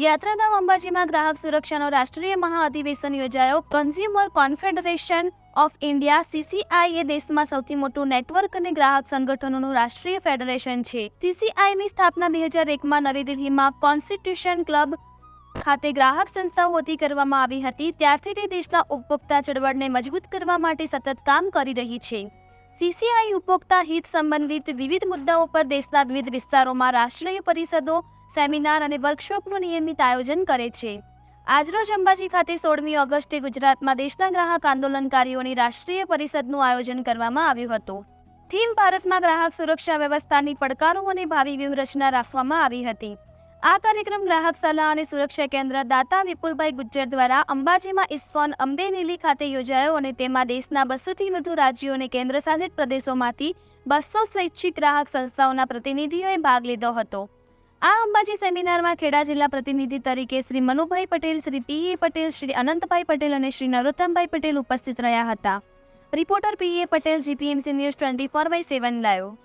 યાત્રાધામ અંબાજીમાં ગ્રાહક સુરક્ષાનો રાષ્ટ્રીય મહાઅધિવેશન યોજાયો. Consumer confederation of India CCI એ દેશમાં સૌથી મોટું નેટવર્ક અને ગ્રાહક સંગઠનોનું રાષ્ટ્રીય ફેડરેશન છે. સીસીઆઈની સ્થાપના બે હજાર એકમાં નવી દિલ્હીમાં કોન્સ્ટિટ્યુશન ક્લબ ખાતે ગ્રાહક સંસ્થાઓ વતી કરવામાં આવી હતી. ત્યારથી તે દેશના ઉપભોક્તા ચળવળને મજબૂત કરવા માટે સતત કામ કરી રહી છે. સીસીઆઈ ઉપભોક્તા હિત સંબંધિત વિવિધ મુદ્દાઓ પર દેશના વિવિધ વિસ્તારોમાં રાષ્ટ્રીય પરિષદો, સેમિનાર અને વર્કશોપનું નિયમિત આયોજન કરે છે. આજરોજ અંબાજી ખાતે સોળમી ઓગસ્ટે ગુજરાતમાં દેશના ગ્રાહક આંદોલનકારીઓની રાષ્ટ્રીય પરિષદનું આયોજન કરવામાં આવ્યું હતું. થીમ ભારતમાં ગ્રાહક સુરક્ષા વ્યવસ્થાની પડકારો અને ભાવિ વ્યૂહરચના રાખવામાં આવી હતી. આ કાર્યક્રમ ગ્રાહક સલાહ અને સુરક્ષા કેન્દ્ર દાતા વિપુલભાઈ ગુજ્જર દ્વારા અંબાજીમાં ઇસ્કોન અંબેનીલી ખાતે યોજાયો અને તેમાં દેશના બસોથી વધુ રાજ્યો અને કેન્દ્રશાસિત પ્રદેશોમાંથી બસો સ્વૈચ્છિક ગ્રાહક સંસ્થાઓના પ્રતિનિધિઓએ ભાગ લીધો હતો. આ અંબાજી સેમિનારમાં ખેડા જિલ્લા પ્રતિનિધિ તરીકે શ્રી મનુભાઈ પટેલ, શ્રી પીએ પટેલ, શ્રી અનંતભાઈ પટેલ અને શ્રી નરોત્તમભાઈ પટેલ ઉપસ્થિત રહ્યા હતા. Reporter PA Patel, GPMC news twenty four by seven live.